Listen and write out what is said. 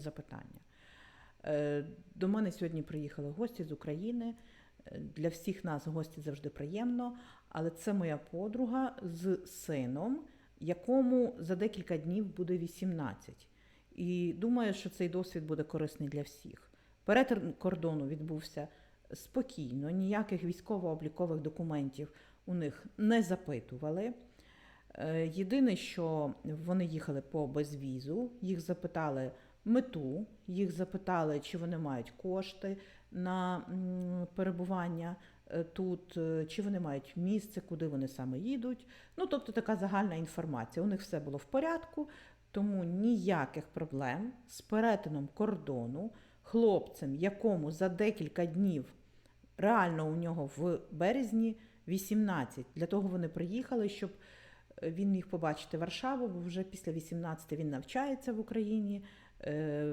запитання. Е, До мене сьогодні приїхали гості з України. Е, Для всіх нас гості завжди приємно, але це моя подруга з сином, якому за декілька днів буде 18. І думаю, що цей досвід буде корисний для всіх. Перетин кордону відбувся спокійно, ніяких військово-облікових документів у них не запитували. Е, Єдине, що вони їхали по безвізу, їх запитали мету, їх запитали, чи вони мають кошти на перебування е, тут, е, чи вони мають місце, куди вони саме їдуть. Ну, тобто така загальна інформація. У них все було в порядку, тому ніяких проблем з перетином кордону хлопцем, якому за декілька днів реально у нього в березні 18. Для того вони приїхали, щоб е, він міг побачити Варшаву, бо вже після 18 він навчається в Україні. Euh,